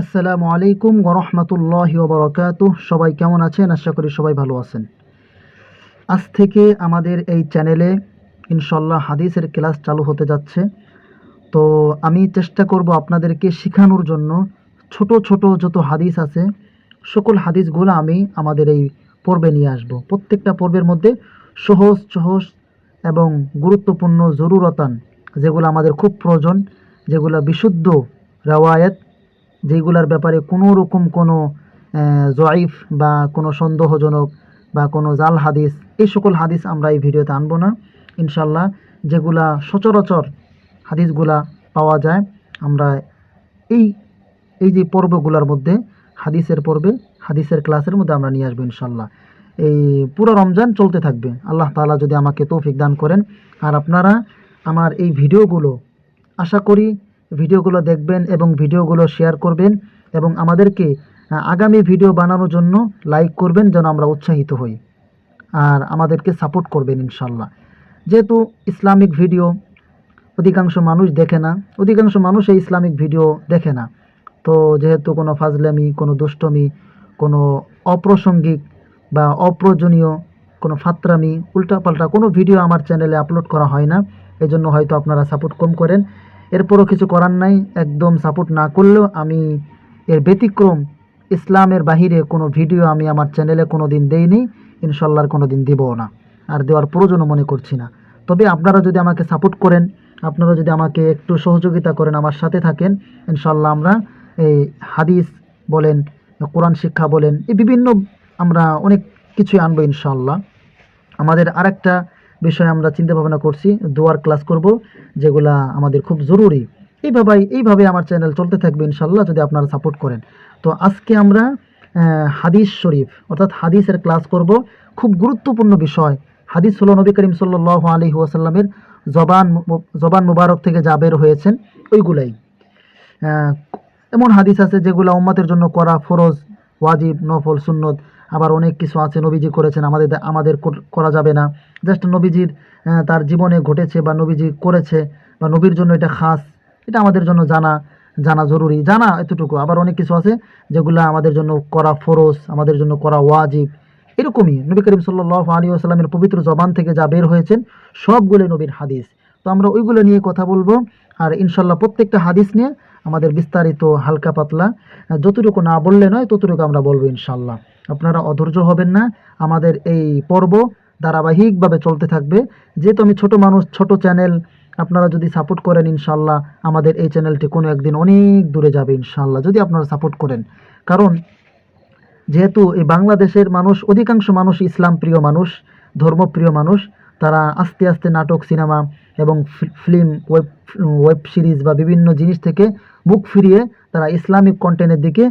আসসালামু আলাইকুম ওরহমতুল্লাহ বরকাত সবাই কেমন আছেন? আশা করি সবাই ভালো আছেন। আজ থেকে আমাদের এই চ্যানেলে ইনশাল্লাহ হাদিসের ক্লাস চালু হতে যাচ্ছে। তো আমি চেষ্টা করব আপনাদেরকে শেখানোর জন্য ছোট ছোট যত হাদিস আছে, সকল হাদিসগুলো আমি আমাদের এই পর্বে নিয়ে আসব। প্রত্যেকটা পর্বের মধ্যে সহজ সহজ এবং গুরুত্বপূর্ণ জরুরতান যেগুলো আমাদের খুব প্রয়োজন, যেগুলো বিশুদ্ধ রেওয়ায়ত যেগুলার ব্যাপারে কোনো রকম কোনো জয়ীফ বা কোনো সন্দেহজনক বা কোনো জাল হাদিস, এই সকল হাদিস আমরা এই ভিডিওতে আনব না। ইনশাল্লাহ যেগুলা সচরাচর হাদিসগুলা পাওয়া যায়, আমরা এই এই যে পর্বগুলোর মধ্যে, হাদিসের পর্বে, হাদিসের ক্লাসের মধ্যে আমরা নিয়ে আসব ইনশাল্লাহ এই পুরো রমজান চলতে থাকবে। আল্লাহ তাআলা যদি আমাকে তৌফিক দান করেন। আর আপনারা আমার এই ভিডিওগুলো আশা করি ভিডিওগুলো দেখবেন এবং ভিডিওগুলো শেয়ার করবেন এবং আমাদেরকে আগামী ভিডিও বানানোর জন্য লাইক করবেন যেন আমরা উৎসাহিত হই। আর আমাদেরকে সাপোর্ট করবেন ইনশাল্লাহ যেহেতু ইসলামিক ভিডিও অধিকাংশ মানুষ দেখে না, অধিকাংশ মানুষ এই ইসলামিক ভিডিও দেখে না। তো যেহেতু কোনো ফাজলামি, কোনো দুষ্টমি, কোনো অপ্রাসঙ্গিক বা অপ্রয়োজনীয় কোনো ফাত্রামি, উল্টাপাল্টা কোনো ভিডিও আমার চ্যানেলে আপলোড করা হয় না, এজন্য হয়তো আপনারা সাপোর্ট কম করেন। এরপরও কিছু করার নাই, একদম সাপোর্ট না করলেও আমি এর ব্যতিক্রম ইসলামের বাহিরে কোনো ভিডিও আমি আমার চ্যানেলে কোনো দিন দেইনি, ইনশাল্লাহর কোনো দিন দেবও না। আর দেওয়ার প্রয়োজনও মনে করছি না। তবে আপনারা যদি আমাকে সাপোর্ট করেন, আপনারা যদি আমাকে একটু সহযোগিতা করেন, আমার সাথে থাকেন, ইনশাল্লাহ আমরা এই হাদিস বলেন, কোরআন শিক্ষা বলেন, এই বিভিন্ন আমরা অনেক কিছুই আনব ইনশাল্লাহ। আমাদের আরেকটা বিষয় আমরা চিন্তা ভাবনা করছি, দোয়ার ক্লাস করব, যেগুলা আমাদের খুব জরুরি। এইভাবে এইভাবে আমার চ্যানেল চলতে থাকবে ইনশাল্লাহ যদি আপনারা সাপোর্ট করেন। তো আজকে আমরা হাদিস শরীফ, অর্থাৎ হাদিসের ক্লাস করব। খুব গুরুত্বপূর্ণ বিষয়, হাদিস হলো নবী করিম সাল্লাহ আলি ওয়াসাল্লামের জবান জবান মুবারক থেকে যা বের হয়েছেন, ওইগুলাই। এমন হাদিস আছে যেগুলো উম্মাতের জন্য করা ফরজ, ওয়াজিব, নফল, সুন্নত। আবার অনেক কিছু আছে নবীজি করেছেন, আমাদের আমাদের কর- যাবে না। জাস্ট নবীজির তার জীবনে ঘটেছে বা নবীজি করেছে বা নবীর জন্য এটা খাস, এটা আমাদের জন্য জানা জানা জরুরি। জানা এতটুকু। আবার অনেক কিছু আছে যেগুলো আমাদের জন্য করা ফরজ, আমাদের জন্য করা ওয়াজিব। এরকমই। নবী করিম সাল্লাহ আলী আসসালামের পবিত্র জবান থেকে যা বের হয়েছেন সবগুলো নবীর হাদিস। তো আমরা ওইগুলো নিয়ে কথা বলব। আর ইনশাল্লাহ প্রত্যেকটা হাদিস নিয়ে আমাদের বিস্তারিত হালকা পাতলা, যতটুকু না বললে নয় ততটুকু আমরা বলব ইনশাল্লাহ। আপনারা অধৈর্য হবেন না, আমাদের এই পর্ব ধারাবাহিকভাবে চলতে থাকবে। যেহেতু আমি ছোট মানুষ, ছোট চ্যানেল আপনারা যদি সাপোর্ট করেন ইনশাল্লাহ আমাদের এই চ্যানেলটি কোনো একদিন অনেক দূরে যাবে ইনশাল্লাহ, যদি আপনারা সাপোর্ট করেন। কারণ যেহেতু এই বাংলাদেশের মানুষ, অধিকাংশ মানুষ ইসলাম প্রিয় মানুষ, ধর্মপ্রিয় মানুষ, তারা আস্তে আস্তে নাটক, সিনেমা এবং ফিল্ম ওয়েব ওয়েব সিরিজ বা বিভিন্ন জিনিস থেকে মুখ ফিরিয়ে তারা ইসলামিক কন্টেন্টের দিকে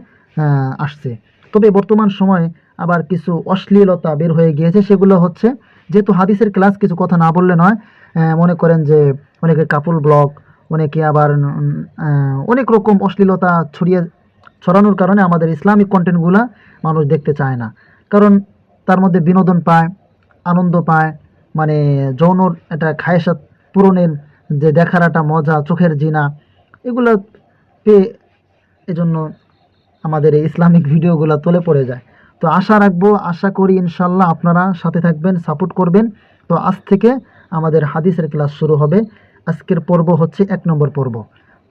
আসছে। তবে বর্তমান সময়ে আবার কিছু অশ্লীলতা বের হয়ে গিয়েছে, সেগুলো হচ্ছে যেহেতু হাদিসের ক্লাস কিছু কথা না বললে নয় মনে করেন যে অনেকে কাপুল ব্লগ অনেকে আবার অনেক রকম অশ্লীলতা ছড়িয়ে, ছড়ানোর কারণে আমাদের ইসলামিক কন্টেন্টগুলা মানুষ দেখতে চায় না। কারণ তার মধ্যে বিনোদন পায়, আনন্দ পায় মানে যৌনর একটা খায়সাত পূরণের যে দেখার একটা মজা, চোখের জিনা, এগুলো পেয়ে এজন্য আমাদের এই ইসলামিক ভিডিওগুলো তোলে পড়ে যায়। তো আশা রাখব, আশা করি ইনশাল্লাহ আপনারা সাথে থাকবেন, সাপোর্ট করবেন। তো আজ থেকে আমাদের হাদিসের ক্লাস শুরু হবে। আজকের পর্ব হচ্ছে এক নম্বর পর্ব।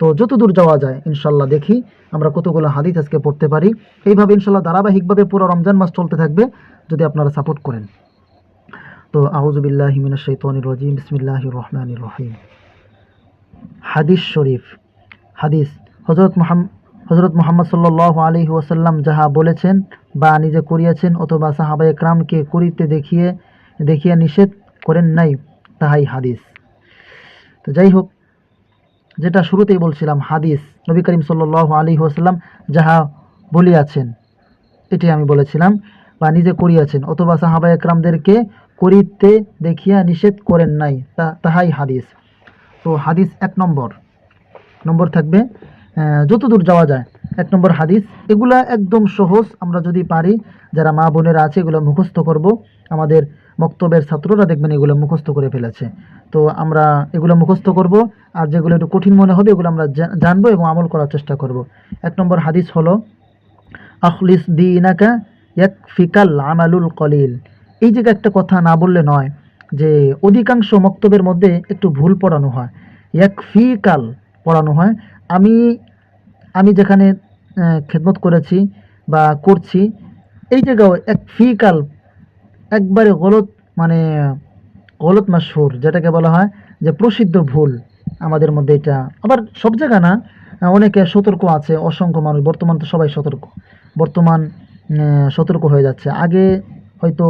তো যত দূর যাওয়া যায় ইনশাল্লাহ দেখি আমরা কতগুলো হাদিস আজকে পড়তে পারি। এইভাবে ইনশাল্লাহ ধারাবাহিকভাবে পুরো রমজান মাস চলতে থাকবে, যদি আপনারা সাপোর্ট করেন। তো আউজুবিল্লাহ মিনাশ শাইতানির রাজিম, বিসমিল্লাহির রহমানির রহিম। হাদিস শরীফ, হাদিস। হজরত মোহাম্মদ হজরত মোহাম্মদ সাল্লাহ আলী ওয়াসাল্লাম যাহা বলেছেন বা নিজে করিয়াছেন অথবা সাহাবা একরামকে করিতে দেখিয়ে দেখিয়ে নিষেধ করেন নাই, তাহাই হাদিস। তো যাই হোক, যেটা শুরুতেই বলছিলাম, হাদিস। নবী করিম সাল্লাহ আলী ওয়াসাল্লাম যাহা বলিয়াছেন, এটি আমি বলেছিলাম, বা নিজে করিয়াছেন অথবা সাহাবা একরামদেরকে করিতে দেখিয়া নিষেধ করেন নাই তাহাই হাদিস। তো হাদিস এক নম্বর। নম্বর থাকবে যতদূর যাওয়া যায়। এক নম্বর হাদিস, এগুলা একদম সহজ, আমরা যদি পারি, যারা মা বোনেরা আছে, এগুলো মুখস্থ করব। আমাদের বক্তব্যের ছাত্ররা দেখবেন এগুলো মুখস্থ করে ফেলেছে। তো আমরা এগুলো মুখস্থ করব, আর যেগুলো একটু কঠিন মনে হবে, এগুলো আমরা জানব এবং আমল করার চেষ্টা করব। এক নম্বর হাদিস হলো, আখলিস দিনাকা ইয়াকফিকাল আমালুল কলিল। এই জায়গায় একটা কথা না বললে নয় যে অধিকাংশ মক্তবের মধ্যে একটু ভুল পড়ানো হয়। ইয়াকফিকাল পড়ানো হয়। আমি আমি যেখানে খেদমত করেছি বা করছি, এই জায়গাও এক ফিকাল একবারে গলত মানে গলত মাসহুর, যেটাকে বলা হয় যে প্রসিদ্ধ ভুল আমাদের মধ্যে এটা। আবার সব জায়গা না, অনেকে সতর্ক আছে, অসংখ্য মানুষ, বর্তমান তো সবাই সতর্ক। বর্তমান সতর্ক হয়ে যাচ্ছে। আগে হয়তো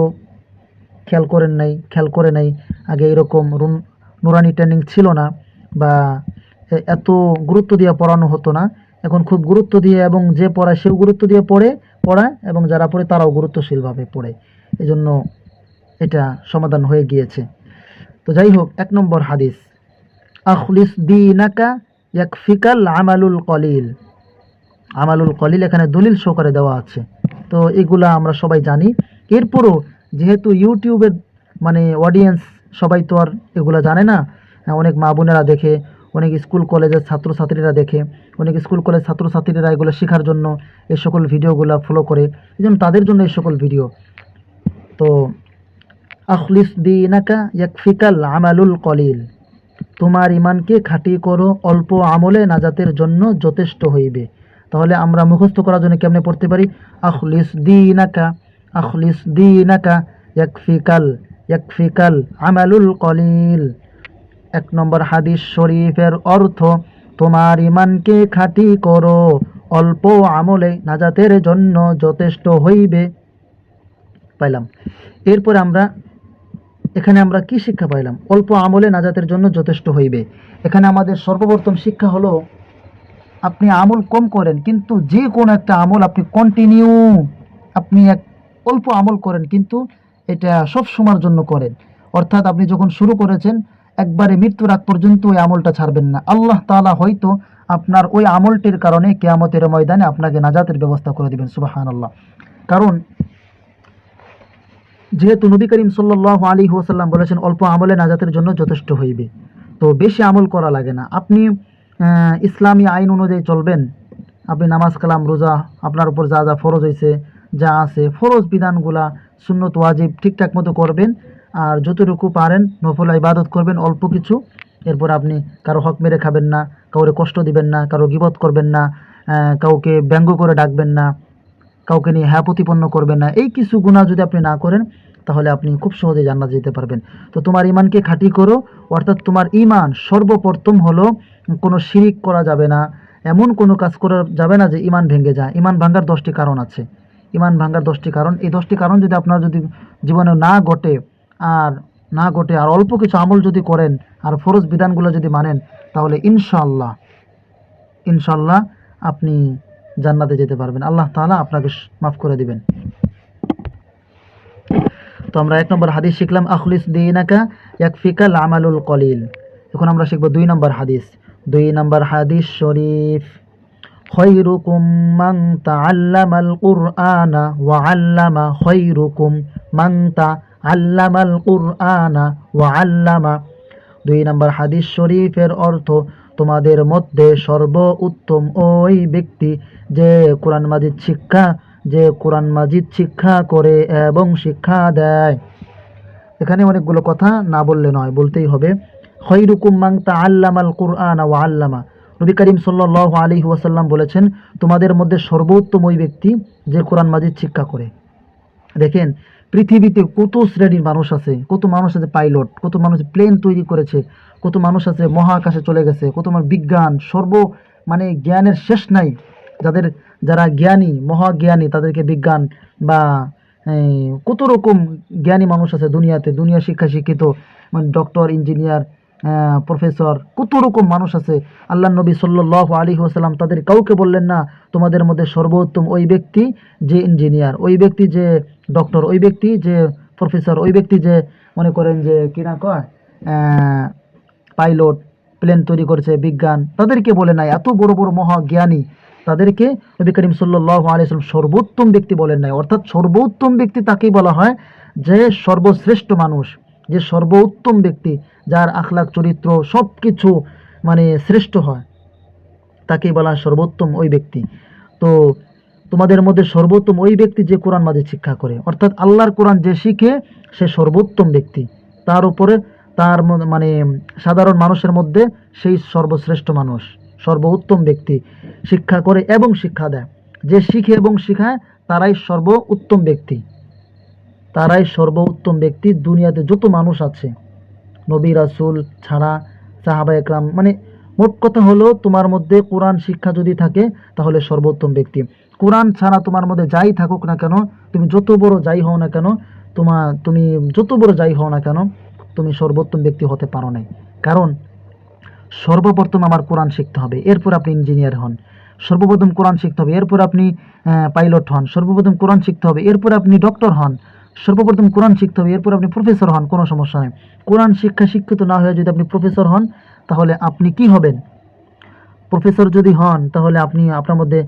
খেয়াল করেন নাই, খেয়াল করে নাই। আগে এরকম রুন, নুরানি ট্রেনিং ছিল না বা এত গুরুত্ব দিয়ে পড়ানো হতো না। এখন খুব গুরুত্ব দিয়ে এবং যে পড়ায় সেও গুরুত্ব দিয়ে পড়ে, পড়ায় এবং যারা পড়ে তারাও গুরুত্বশীলভাবে পড়ে। এজন্য এটা সমাধান হয়ে গিয়েছে। তো যাই হোক, এক নম্বর হাদিস। আখলিস দি নাকা দিনাকা ইয়াকফিকাল আমালুল কলিল। আমালুল কলিল এখানে দলিল সহকারে দেওয়া আছে। তো এগুলা আমরা সবাই জানি। এরপরও যেহেতু ইউটিউবের মানে অডিয়েন্স সবাই তো আর এগুলা জানে না হ্যাঁ, অনেক মা বোনেরা দেখে অনেক স্কুল কলেজের ছাত্রছাত্রীরা দেখে অনেক স্কুল কলেজ ছাত্রছাত্রীরা এগুলো শেখার জন্য এই সকল ভিডিওগুলো ফলো করে এই জন্য তাদের জন্য এই সকল ভিডিও তো আখলিস দিনাকা ইয়াকফিকাল আমালুল কলিল তোমার ইমানকে খাঁটি করো অল্প আমলে নাজাতের জন্য যথেষ্ট হইবে তাহলে আমরা মুখস্থ করার জন্য কেমনে পড়তে পারি? আখলিস দিনাকা আখলিস দিনাকা ইয়াকফিকাল ইয়াকফিকাল আমালুল কলিল এক নম্বর হাদিস শরীফের অর্থ, তোমার ইমানকে খাঁটি করো, অল্প আমলে নাজাতের জন্য যথেষ্ট হইবে। পাইলাম। এরপর আমরা, এখানে আমরা কি শিক্ষা পাইলাম? অল্প আমলে নাজাতের জন্য যথেষ্ট হইবে। এখানে আমাদের সর্বপ্রথম শিক্ষা হলো, আপনি আমল কম করেন, কিন্তু যে কোনো একটা আমল আপনি কন্টিনিউ আপনি এক অল্প আমল করেন, কিন্তু এটা সব সময়ের জন্য করেন। অর্থাৎ আপনি যখন শুরু করেছেন, একবারে মৃত্যুর আগ পর্যন্ত ওই আমলটা ছাড়বেন না। আল্লাহ তাআলা হয়তো আপনার ওই আমলটির কারণে কেয়ামতের ময়দানে আপনাকে নাজাতের ব্যবস্থা করে দিবেন সুবাহান আল্লাহ কারণ যেহেতু নবী করিম সাল্লাহ আলী ওসাল্লাম বলেছেন, অল্প আমলে নাজাতের জন্য যথেষ্ট হইবে। তো বেশি আমল করা লাগে না। আপনি ইসলামী আইন অনুযায়ী চলবেন। আপনি নামাজ কালাম, রোজা, আপনার উপর যা যা ফরজ হয়েছে যা আছে, ফরজ বিধানগুলা সুন্নত, ওয়াজিব ঠিকঠাক মতো করবেন। আর যতটুকু পারেন, নফল ইবাদত করবেন, অল্প কিছু। এরপর আপনি কারও হক মেরে খাবেন না, কাউরে কষ্ট দিবেন না, কারও গিবত করবেন না কাউকে ব্যঙ্গ করে ডাকবেন না, কাউকে নিয়ে হ্যাঁ প্রতিপন্ন করবেন না। এই কিছু গুণা যদি আপনি না করেন, তাহলে আপনি খুব সহজে জান্নাত যেতে পারবেন। তো তোমার ইমানকে খাঁটি করো, অর্থাৎ তোমার ইমান সর্বপ্রথম হলো, কোনো শিরিক করা যাবে না। এমন কোনো কাজ করা যাবে না যে ইমান ভেঙে যায়। ইমান ভাঙার দশটি কারণ আছে। ইমান ভাঙার দশটি কারণ। এই দশটি কারণ যদি আপনার যদি জীবনে না ঘটে আর না ঘটে আর অল্প কিছু আমল যদি করেন আর ফরজ বিধানগুলো যদি মানেন, তাহলে ইনশাল্লাহ ইনশাল্লাহ আপনি জান্নাতে যেতে পারবেন। আল্লাহ তাআলা আপনাকে মাফ করে দিবেন। তো আমরা এক নম্বর হাদিস শিখলাম, আখলিস দিনাকা ইয়াকফিকাল আমালুল কলিল। এখন আমরা শিখব দুই নম্বর হাদিস। দুই নম্বর হাদিস শরীফ। খৈরুকুম মান তাআল্লামাল কুরআনা ওয়া আল্লামা খৈরুকুম মান তাআল্লামাল কুরআনা ওয়া আল্লামা। দুই নম্বর হাদিস শরীফের অর্থ, তোমাদের মধ্যে সর্ব উত্তম ওই ব্যক্তি যে কোরআন মাজিদ শিক্ষা, যে কোরআন মাজিদ শিক্ষা করে এবং শিক্ষা দেয়। এখানে অনেকগুলো কথা না বললে নয়, বলতেই হবে। খৈরুকুম মাং তাআল্লামাল কুরআন ওয়া আল্লামা। নবী করিম সাল্লাল্লাহু আলী ওয়াসাল্লাম বলেছেন, তোমাদের মধ্যে সর্বোত্তম ওই ব্যক্তি যে কোরআন মাজিদ শিক্ষা করে। দেখেন, পৃথিবীতে কত শ্রেণির মানুষ আছে, কত মানুষ আছে পাইলট, কত মানুষ প্লেন তৈরি করেছে, কত মানুষ আছে মহাকাশে চলে গেছে, কত মানুষ বিজ্ঞান, সর্ব মানে জ্ঞানের শেষ নাই। যাদের, যারা জ্ঞানী, মহাজ্ঞানী, তাদেরকে বিজ্ঞান বা কত রকম জ্ঞানী মানুষ আছে দুনিয়াতে, দুনিয়া শিক্ষা শিক্ষিত মানে ডক্টর ইঞ্জিনিয়ার প্রফেসর কত রকম মানুষ আছে। আল্লাহ নবী সাল্লাহ আলী ওসাল্লাম তাদের কাউকে বললেন না, তোমাদের মধ্যে সর্বোত্তম ওই ব্যক্তি যে ইঞ্জিনিয়ার ওই ব্যক্তি যে ডক্টর ওই ব্যক্তি যে প্রফেসর ওই ব্যক্তি যে মনে করেন যে কিনা কয় পাইলট প্লেন তৈরি করেছে, বিজ্ঞান, তাদেরকে বলে নাই। এত বড় বড় মহাজ্ঞানী তাদেরকে নবী করিম সাল্লাহ আলিয়াল্লাম সর্বোত্তম ব্যক্তি বলেন নাই। অর্থাৎ সর্বোত্তম ব্যক্তি তাকেই বলা হয় যে সর্বশ্রেষ্ঠ মানুষ, যে সর্বোত্তম ব্যক্তি। যার আখলাক চরিত্র সব কিছু মানে শ্রেষ্ঠ হয়। তাকেই বলা সর্বোত্তম ওই ব্যক্তি। তো তোমাদের মধ্যে সর্বোত্তম ওই ব্যক্তি যে কোরআন মাজিদ শিক্ষা করে। অর্থাৎ আল্লাহর কোরআন যে শিখে সে সর্বোত্তম ব্যক্তি। তার উপরে তার মানে সাধারণ মানুষের মধ্যে সেই সর্বশ্রেষ্ঠ মানুষ, সর্বোত্তম ব্যক্তি শিক্ষা করে এবং শিক্ষা দেয়। যে শিখে এবং শিখায় তারাই সর্ব উত্তম ব্যক্তি। তারাই সর্বোত্তম ব্যক্তি। দুনিয়াতে যত মানুষ আছে নবী রাসুল ছাড়া সাহাবা একরাম মানে মোট কথা হলো তোমার মধ্যে কোরআন শিক্ষা যদি থাকে, তাহলে সর্বোত্তম ব্যক্তি। কোরআন ছাড়া তোমার মধ্যে যাই থাকুক না কেন, তুমি যত বড় যাই হও না কেন তোমার তুমি যত বড় যাই হও না কেন, তুমি সর্বোত্তম ব্যক্তি হতে পারো নাই। কারণ সর্বপ্রথম আমার কোরআন শিখতে হবে, এরপর আপনি ইঞ্জিনিয়ার হন। সর্বপ্রথম কোরআন শিখতে হবে, এরপর আপনি পাইলট হন। সর্বপ্রথম কোরআন শিখতে হবে, এরপর আপনি ডক্টর হন। সর্বপ্রথম কোরআন শিখতে হবে, এরপর আপনি প্রফেসর হন, কোনো সমস্যা নেই। কোরআন শিক্ষা শিক্ষিত না হয়ে যদি আপনি প্রফেসর হন, তাহলে আপনি কি হবেন? প্রফেসর যদি হন, তাহলে আপনি আপনার মধ্যে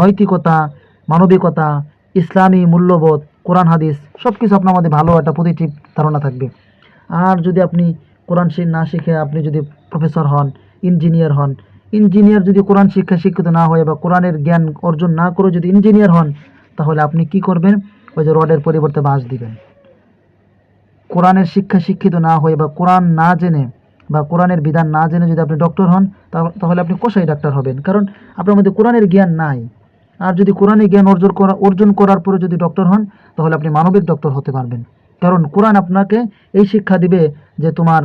নৈতিকতা, মানবিকতা, ইসলামী মূল্যবোধ, কোরআন, হাদিস সব কিছু আপনার মধ্যে ভালো একটা পজিটিভ ধারণা থাকবে। আর যদি আপনি কোরআন না শিখে আপনি যদি প্রফেসর হন ইঞ্জিনিয়ার হন ইঞ্জিনিয়ার যদি কোরআন শিক্ষা শিক্ষিত না হয়ে বা কোরআনের জ্ঞান অর্জন না করে যদি ইঞ্জিনিয়ার হন, তাহলে আপনি কি করবেন? ওই যে রডের পরিবর্তে বাঁশ দিবেন। কোরআনের শিক্ষা শিক্ষিত না হয়ে বা কোরআন না জেনে বা কোরআনের বিধান না জেনে যদি আপনি ডক্টর হন তাহলে আপনি কষাই ডাক্তার হবেন। কারণ আপনার মধ্যে কোরআনের জ্ঞান নাই। আর যদি কোরআনের জ্ঞান অর্জন করা, অর্জন করার পরে যদি ডক্টর হন, তাহলে আপনি মানবিক ডক্টর হতে পারবেন। কারণ কোরআন আপনাকে এই শিক্ষা দিবে যে তোমার,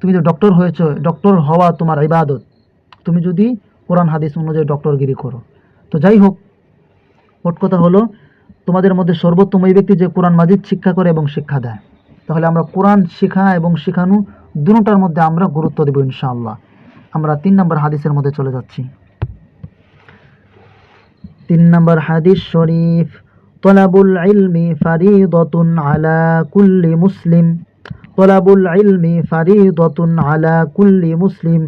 তুমি যে ডক্টর হয়েছ, ডক্টর হওয়া তোমার ইবাদত। তুমি যদি কোরআন, হাদিস অনুযায়ী ডক্টরগিরি করো। তো যাই হোক, মোট কথা হলো তোমাদের মধ্যে সর্বোত্তম ওই ব্যক্তি যে কোরআন মাজিদ শিক্ষা করে এবং শিক্ষা দেয়। তাহলে আমরা কোরআন শেখা এবং শেখানো দুটার মধ্যে আমরা গুরুত্ব দেব ইনশাআল্লাহ। আমরা তিন নম্বর হাদিসের মধ্যে চলে যাচ্ছি। তিন নম্বর হাদিস শরীফ, তলাবুল ইলমি ফারিদতুন আলা কুল্লি মুসলিম, তলাবুল ইলমি ফারিদতুন আলা কুল্লি মুসলিম,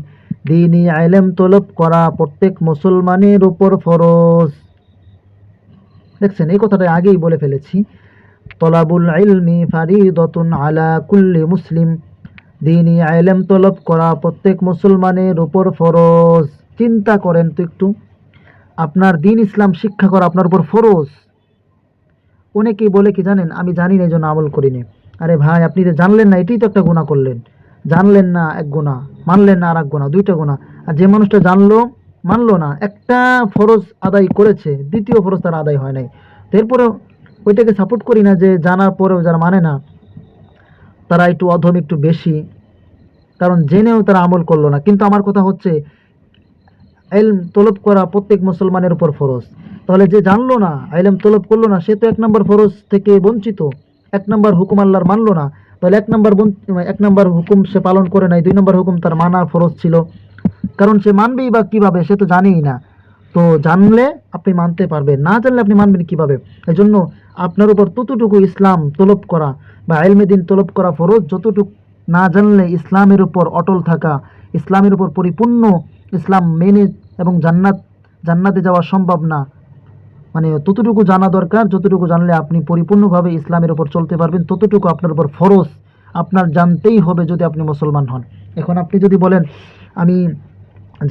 দিনী ইলম তলব করা প্রত্যেক মুসলমানের উপর ফরজ। দেখছেন, এই কথাটা আগেই বলে ফেলেছি। তলাবুল ইলমি ফারিদতুন আলা কুল্লি মুসলিম। দিনই আইলেম তলব করা প্রত্যেক মুসলমানের উপর ফরজ। চিন্তা করেন তো একটু। আপনার দিন ইসলাম শিক্ষা করা আপনার উপর ফরজ। অনেকেই বলে কি জানেন, আমি জানি না, এই জন্য আমল করিনি। আরে ভাই, আপনি তো জানলেন না, এটাই তো একটা গুণা করলেন। জানলেন না, এক গুণা মানলেন না আর এক গুণা দুইটা গুণা আর যে মানুষটা জানলো মানলো না। একটা ফরজ আদায় করেছে, দ্বিতীয় ফরজ তার আদায় হয় নাই। এরপরে ওইটাকে সাপোর্ট করি না যে জানার পরেও যারা মানে না, তারা একটু অধম, একটু বেশি। কারণ জেনেও তারা আমল করল না। কিন্তু আমার কথা হচ্ছে এলম তলব করা প্রত্যেক মুসলমানের উপর ফরজ। তাহলে যে জানলো না এলম তলব করল না, সে তো এক নম্বর ফরজ থেকে বঞ্চিত। এক নম্বর হুকুম আল্লাহর মানলো না। তাহলে এক নম্বর এক নম্বর হুকুম সে পালন করে নাই, দুই নম্বর হুকুম তার মানা ফরজ ছিল। কারণ সে মানবেই বা কীভাবে, সে তো জানেই না। তো জানলে আপনি মানতে পারবেন, না জানলে আপনি মানবেন কীভাবে? এই জন্য আপনার উপর ততটুকু ইসলাম তলব করা বা এলমে দিন তলব করা ফরজ, যতটুকু না জানলে ইসলামের উপর অটল থাকা, ইসলামের উপর পরিপূর্ণ ইসলাম মেনে এবং জান্নাত, জান্নাতে যাওয়া সম্ভব না। মানে ততটুকু জানা দরকার, যতটুকু জানলে আপনি পরিপূর্ণভাবে ইসলামের উপর চলতে পারবেন, ততটুকু আপনার উপর ফরজ। আপনার জানতেই হবে যদি আপনি মুসলমান হন। এখন আপনি যদি বলেন আমি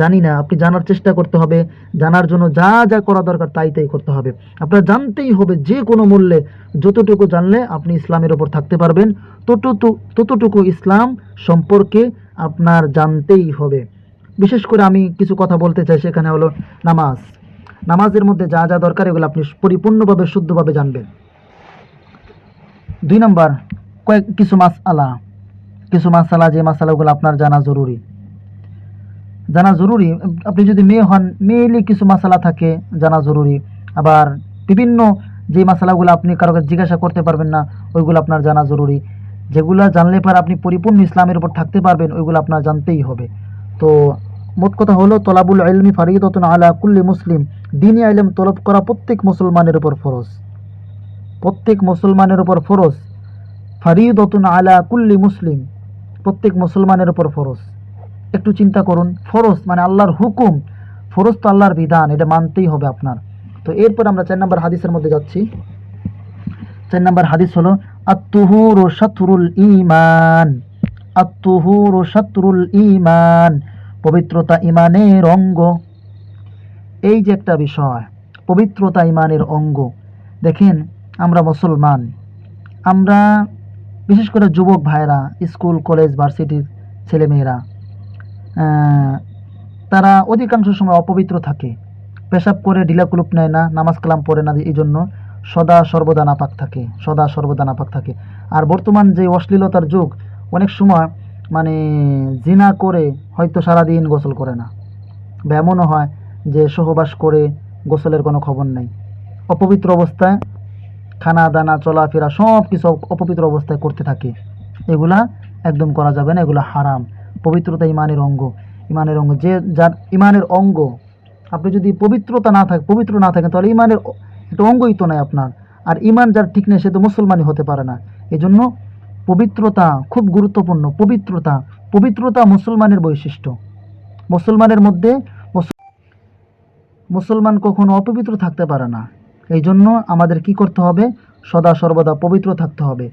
জানি না, আপনি জানার চেষ্টা করতে হবে, জানার জন্য যা যা করা দরকার তাই তাই করতে হবে। আপনার জানতেই হবে যে কোনো মূল্যে যতটুকু জানলে আপনি ইসলামের ওপর থাকতে পারবেন, ততটুকু ততটুকু ইসলাম সম্পর্কে আপনার জানতেই হবে। বিশেষ করে আমি কিছু কথা বলতে চাই সেখানে হলো নামাজ। নামাজের মধ্যে যা যা দরকার এগুলো আপনি পরিপূর্ণভাবে, শুদ্ধভাবে জানবেন। দুই নম্বর, কয়েক, কিছু মাস আলা কিছু মাসালা যে মাসালাগুলো আপনার জানা জরুরি। জানা জরুরি। আপনি যদি মেয়ে হন মেয়েলি কিছু মাসালা থাকে, জানা জরুরি। আবার বিভিন্ন যে মশালাগুলো আপনি কারও কাছে জিজ্ঞাসা করতে পারবেন না, ওইগুলো আপনার জানা জরুরি। যেগুলো জানলে পর আপনি পরিপূর্ণ ইসলামের উপর থাকতে পারবেন, ওইগুলো আপনার জানতেই হবে। তো মোট কথা হলো, তলাবুল ইলমি ফারিদতুন আলা কুল্লি মুসলিম। দিনী ইলম তলব করা প্রত্যেক মুসলমানের উপর ফরজ। প্রত্যেক মুসলমানের উপর ফরজ। ফারিদতুন আলা কুল্লি মুসলিম। প্রত্যেক মুসলমানের উপর ফরজ। একটু চিন্তা করুন, ফরজ মানে আল্লাহর হুকুম, ফরজ তো আল্লাহর বিধান, এটা মানতেই হবে আপনার। তো এরপর আমরা চার নম্বর হাদিসের মধ্যে যাচ্ছি। চার নম্বর হাদিস হলো, আত্তুহুর শাতরুল ইমান আত্তুহুর শাতরুল ইমান পবিত্রতা ইমানের অঙ্গ। এই যে একটা বিষয়, পবিত্রতা ইমানের অঙ্গ, দেখেন আমরা মুসলমান, আমরা বিশেষ করে যুবক ভাইরা স্কুল, কলেজ, ভার্সিটির ছেলেমেয়েরা তারা অধিকাংশ সময় অপবিত্র থাকে। পেশাব করে, ঢিলাকুলুপ নেয় না, নামাজ কালাম পড়ে না, এই জন্য সদা সর্বদা নাপাক থাকে, সদা সর্বদা নাপাক থাকে। আর বর্তমান যে অশ্লীলতার যুগ, অনেক সময় মানে জিনা করে হয়তো সারাদিন গোসল করে না। বা এমনও হয় যে সহবাস করে গোসলের কোনো খবর নেই। অপবিত্র অবস্থায় খানা, দানা, চলাফেরা সব কিছু অপবিত্র অবস্থায় করতে থাকে। এগুলা একদম করা যাবে না, এগুলো হারাম। পবিত্রতা ইমানের অঙ্গ ইমানের অঙ্গ, যে যার ইমানের অঙ্গ, আপনি যদি পবিত্রতা না থাকে, পবিত্র না থাকেন, তাহলে ইমানের একটা অঙ্গই তো নাই আপনার। আর ইমান যার ঠিক নেই, সে তো মুসলমানই হতে পারে না। এই জন্য পবিত্রতা খুব গুরুত্বপূর্ণ, পবিত্রতা পবিত্রতা মুসলমানের বৈশিষ্ট্য। মুসলমানের মধ্যে মুসলমান কখনো অপবিত্র থাকতে পারে না। এই জন্য আমাদের কি করতে হবে? সদা সর্বদা পবিত্র থাকতে হবে।